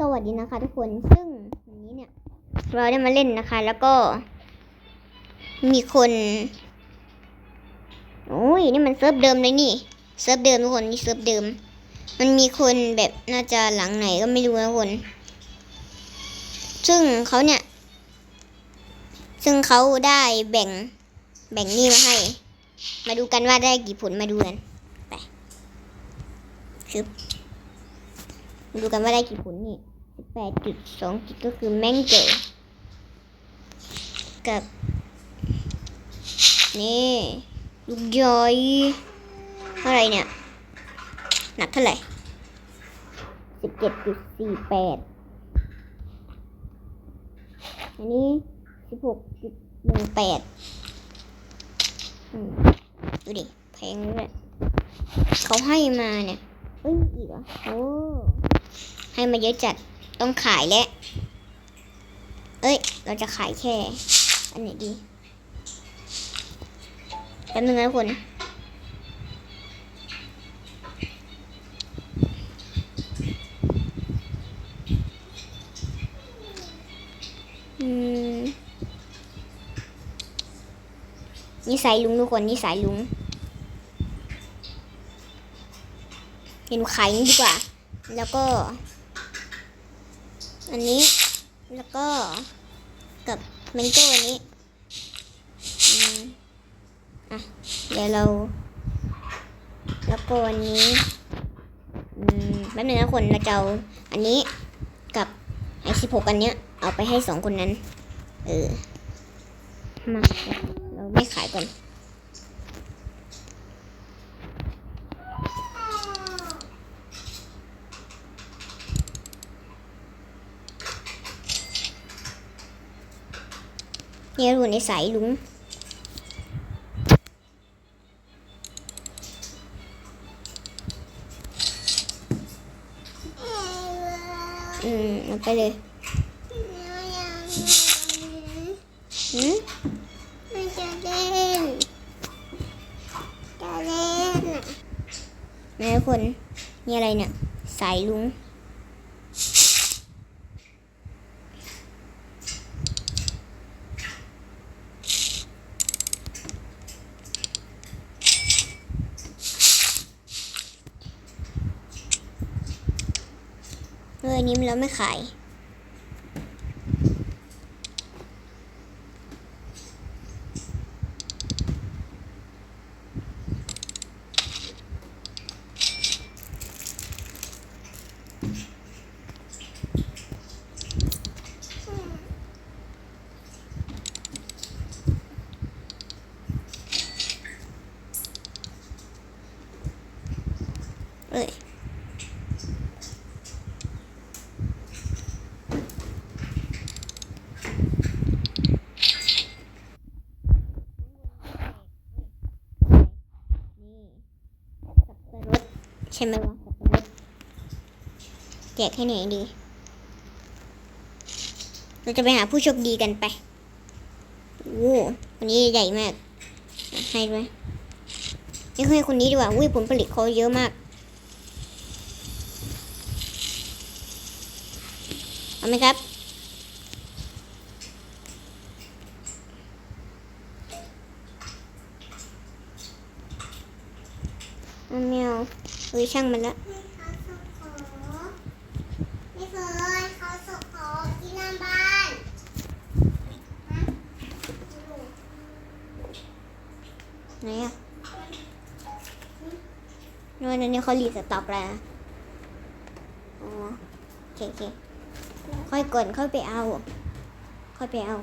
สวัสดีนะคะทุกคนซึ่งวันนี้เนี่ย เราได้มาเล่นนะคะ แล้วก็ มีคนโอ้ยนี่มันเซิร์ฟเดิมเลยนี่เซิร์ฟเดิมทุกคนนี่เซิร์ฟเดิม มันมีคนแบบน่าจะหลังไหนก็ไม่รู้นะคนซึ่งเขาเนี่ย ซึ่งเขาได้แบ่งแบ่งนี่มาให้ มาดูกันว่าได้กี่ผลมาดูกันไปคือ ดูกันว่าได้กี่ผลนี่แปดจุดสองจุดก็คือแมงเจอกับ นี่ลูกย้อยเท่าไหรเนี่ย หนักเท่าไหร่สิบเจ็ดจุดสี่แปดอันนี้สิบหกจุดหนึ่งแปดดูดิแพงเลยเขาให้มาเนี่ยเอ้ยมีอีกเหรอโอ้ ให้มาเยอะจัดต้องขายแล้ว เอ้ย เราจะขายแค่ อันไหนดีแป๊บนึงนะทุกคนอืมนี่สายลุงทุกคนนี่สายลุงเห็นขายนี่ดีกว่า แล้วก็ อันนี้ แล้วก็กับเมนโก้อันนี้อะเดี๋ยวเรา แล้วก็อันนี้อืมแป๊บนึงนะคนเราจะเอาอันนี้กับไอสิบหกอันเนี้ย เอาไปให้สองคนนั้น เออ มา เราไม่ขายก่อน เนี่ยทุกคนในสายลุงอืมเอาไปเลยหืมมันจะเล่นจะเล่นอะนะทุกคนนี่อะไรเนี่ย สายลุง เออนนี้มันเราไม่ขายเอ้ย นี่สับปะรดใช่ไหมวะแจกให้ไหนดี เราจะไปหาผู้โชคดีกันไปโอ้คนนี้ใหญ่มาก ให้ด้วยนี่ให้คนนี้ดีกว่าอุ้ยผลผลิตเขาเยอะมาก เอาไหมครับ เอาแมวเอ้ยช่างมันละพี่เฟิร์นเขาส่งของที่หน้าบ้านไหนอะนู่นนี่เขารีสต็อปแล้วนะอ๋อโอเคโอเคค่อยกดค่อยไปเอา ค่อยไปเอา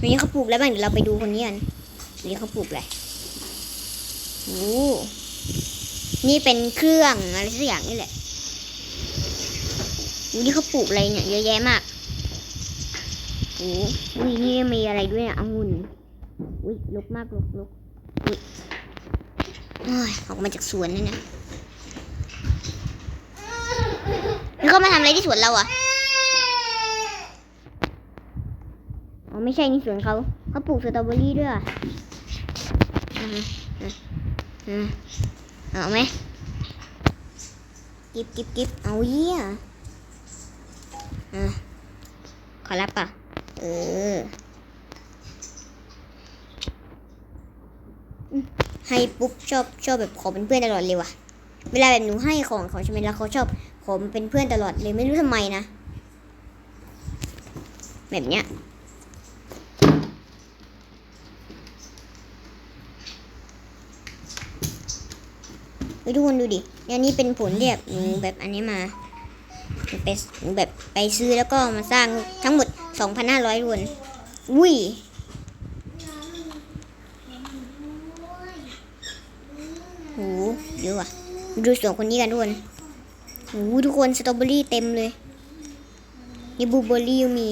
วันนี้เขาปลูกแล้วบ้างเดี๋ยวเราไปดูคนนี้กันวันนี้เขาปลูกอะไรโอ้นี่เป็นเครื่องอะไรสักอย่างนี่แหละวันนี้เขาปลูกอะไรเนี่ยเยอะแยะมากโอ้ยนี่มีอะไรด้วยอะองุ่นอุ้ยลุกมากลุกลุกอุ้ยโอ้ยออกมาจากสวนนี่นะนี่เขามาทำอะไรที่สวนเราอะ อไม่ใช่นี่สวนเขาเขาปลูกสตรอเบอรี่ด้วยอะอ่าฮะอะอืมเอาไหมกิบกิบกิบเอาเยี่ยอะขอรับป่ะ เออ ให้ปุ๊บชอบชอบแบบขอเป็นเพื่อนตลอดเลยว่ะ เวลาแบบหนูให้ของเขาใช่ไหมแล้วเขาชอบขอเป็นเพื่อนตลอดเลยไม่รู้ทำไมนะ แบบเนี้ย ฮ้ยทุกคนดูดิอันนี้เป็นผลที่แบบหนูแบบอันนี้มาหนูไปหนูแบบไปซื้อแล้วก็มาสร้างทั้งหมด 2,500ทุนอุ้ยโหเยอะว่ะ ดูสวนคนนี้กันทุกคนโหทุกคนสตรอเบอรี่เต็มเลยนี่บลูเบอร์รี่มี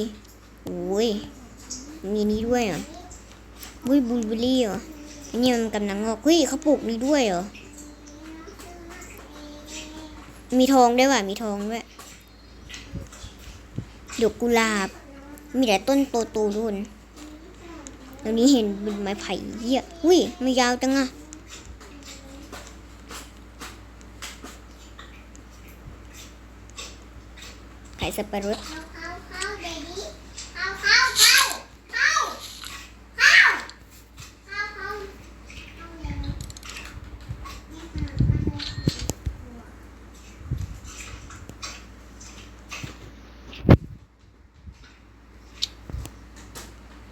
โอ้ยมีนี้ด้วยเหรออุ้ยบลูเบอร์รี่เหรออันนี้มันกำลังงอกเฮ้ยเขาปลูกนี้ด้วยเหรอ มีทองด้วยว่ะ มีทองด้วยดอกกุหลาบ มีแต่ต้นโตๆทุกคนตรงนี้เห็นเป็นไม้ไผ่เยอะอุ้ยไม่ยาวจังอะไข่สับปะรด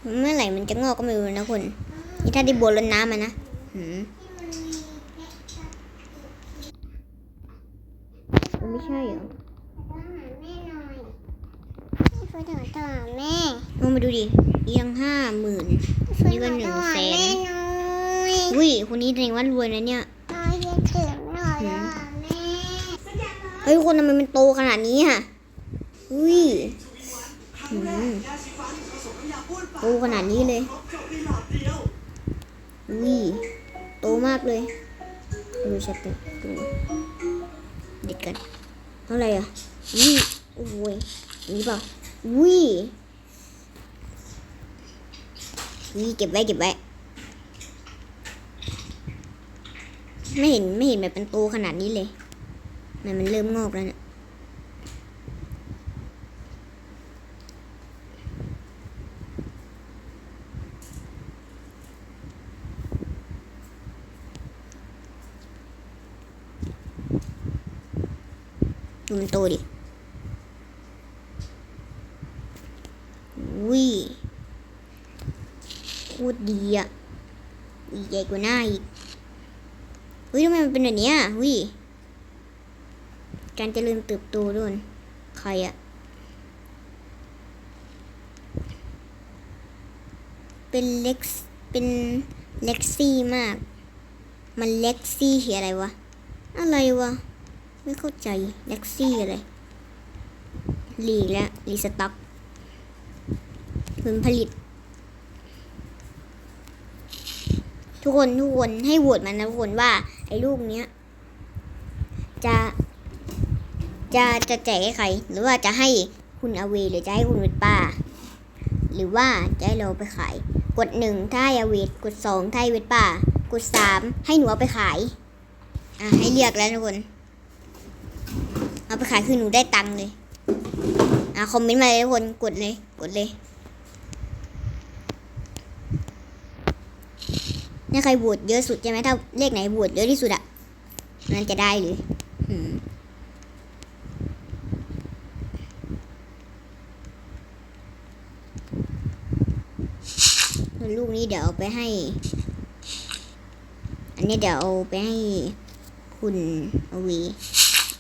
เมื่อไหร่มันจะงอกก็ไม่รู้นะคุณนี่ถ้าได้บัวรดน้ำมันนะหืมมันไม่ใช่เหรอต้องหาแม่หน่อยพี่ฟูต้องหาแม่ลองมาดูดิเอียงห้าหมื่นนี่ก็หนึ่งแสนแม่หน่อยอุ้ยคนนี้แสดงว่ารวยนะเนี่ยน้อยจะถึงหน่อยแล้วอะแม่เฮ้ยทุกคนทำไมมันโตขนาดนี้อะอุ้ยหืมโตขนาดนี้เลยอุ้ยโตมากเลยดูชัดเลยเด็ดกันเท่าไรอะอุ้ยโอ้ยนี่เปล่าอุ้ยนี่เก็บไว้เก็บไว้ไม่เห็นไม่เห็นแบบเป็นโตขนาดนี้เลยมันมันเริ่มงอกแล้วเนี่ย ดูมันโตดิวิโคตรดีอะใหญ่กว่าหน้าอีกเฮ้ยทำไมมันเป็นแบบนี้ยวิการเจริญเติบโตด้วยใครอะเป็นเล็กเป็นเล็กซี่มาก มันเล็กซี่เหียอะไรวะ อะไรวะ ไม่เข้าใจเล็กซี่อะไรรีและรีสต็อกผลผลิต ทุกคนทุกคนให้โหวตมันนะทุกคนว่า ไอ้ลูกเนี้ย จะ จะจะแจกให้ใคร หรือว่าจะให้คุณอาเวหรือจะให้คุณเวทป้า หรือว่าจะให้เราไปขาย กดหนึ่งถ้าอาเวทกดสองถ้าเวทป้ากดสามให้หนูเอาไปขาย อะให้เลือกแล้วทุกคน เอาไปขายคือหนูได้ตังค์เลย อะคอมเมนต์มาเลยทุกคน กดเลย กดเลยเนี่ยใครโหวตเยอะสุดใช่ไหมถ้าเลขไหนโหวตเยอะที่สุดอะนั่นจะได้เลยอืมส่วนลูกนี้เดี๋ยวเอาไปให้ อันนี้เดี๋ยวเอาไปให้คุณอวี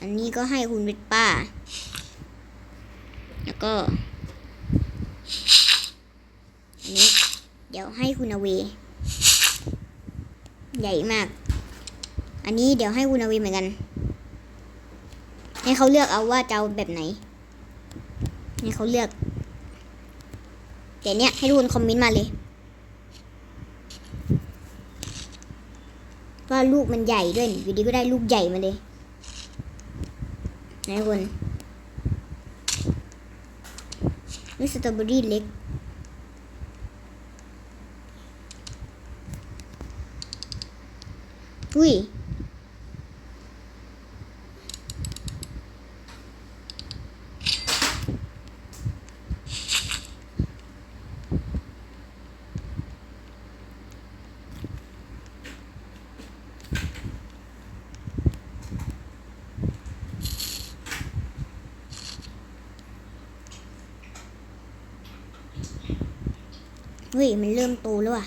อันนี้ก็ให้คุณเวิทป้า แล้วก็ อันนี้ เดี๋ยวให้คุณอวีใหญ่มาก อันนี้เดี๋ยวให้คุณอวีเหมือนกัน ให้เขาเลือกเอาว่าจะเอาแบบไหน ให้เขาเลือกแต่เนี้ยให้ทุกคนคอมเมนต์มาเลยว่าลูกมันใหญ่ด้วยอยู่ดีก็ได้ลูกใหญ่มาเลย Nej, hon. Nu sitter jag på เฮ้ยมันเริ่มโตแล้วอะ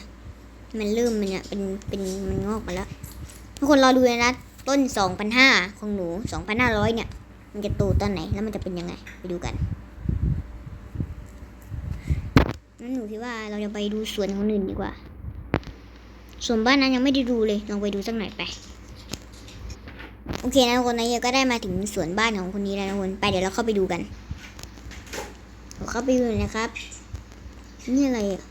มันเริ่มมันเนี่ยเป็นเป็นมันงอกมาแล้วทุกคนรอดูนะต้นสองพันห้าของหนูสองพันห้าร้อยเนี่ย มันจะโตตอนไหนแล้วมันจะเป็นยังไง ไปดูกันงั้นหนูคิดว่าเราจะไปดูสวนคนอื่นดีกว่าส่วนบ้านนั้นยังไม่ได้ดูเลยลองไปดูสักหน่อยไปโอเคนะคนนะเฮียก็ได้มาถึงสวนบ้านของคนนี้แล้วนะคนไปเดี๋ยวเราเข้าไปดูกันเข้าไปดูนะครับนี่อะไรอะ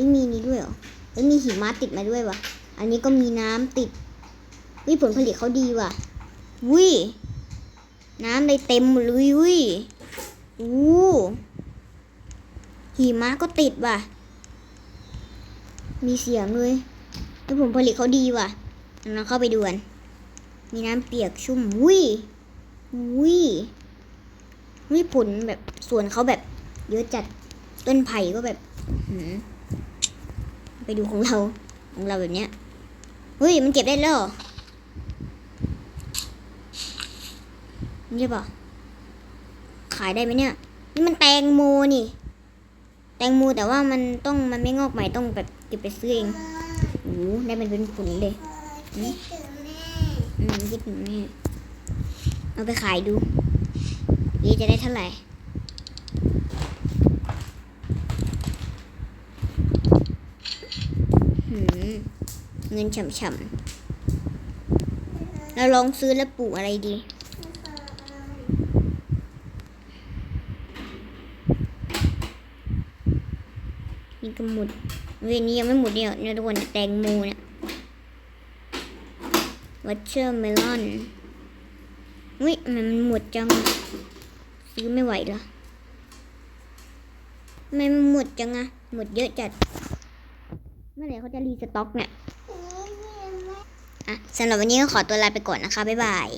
เฮ้ยมีนี้ด้วยเหรอเฮ้ยมีหิมะติดมาด้วยวะอันนี้ก็มีน้ำติดเฮ้ยผลผลิตเขาดีว่ะวิน้ำเลยเต็มเลยวิอู้หิมะก็ติดว่ะ มีเสียงเลยเฮ้ยผลผลิตเขาดีว่ะเราเข้าไปดูกันมีน้ำเปียกชุ่มวิวิวิผลแบบสวนเขาแบบเยอะจัดต้นไผ่ก็แบบหืม ไปดูของเราของเราแบบเนี้ยเฮ้ยมันเก็บได้แล้วเหรอนี่ใช่ปะขายได้ไหมเนี่ย นี่มันแตงโมนี่ แตงโมแต่ว่ามันต้องมันไม่งอกใหม่ต้องแบบเก็บไปซื้อเองโอ้โหได้มันเป็นผลเลยออคิดถึงแม่อืมคิดถึงแม่เอาไปขายดูนี่จะได้เท่าไหร่ หืม เงินฉ่ำๆเราลองซื้อแล้วปลูกอะไรดี นี่ก็หมดเวยนี้ยังไม่หมดเนี่ยเนี่ยทุกคนแตงโมเนี่ยวัชเชอร์เมลอนวิมันหมดจัง ซื้อไม่ไหวละทำไมมันหมดจังอะหมดเยอะจัด มื่อไหร่เขาจะรีสต็อกเนี่ย อะสำหรับวันนี้ก็ขอตัวลาไปก่อนนะคะ บ๊ายบาย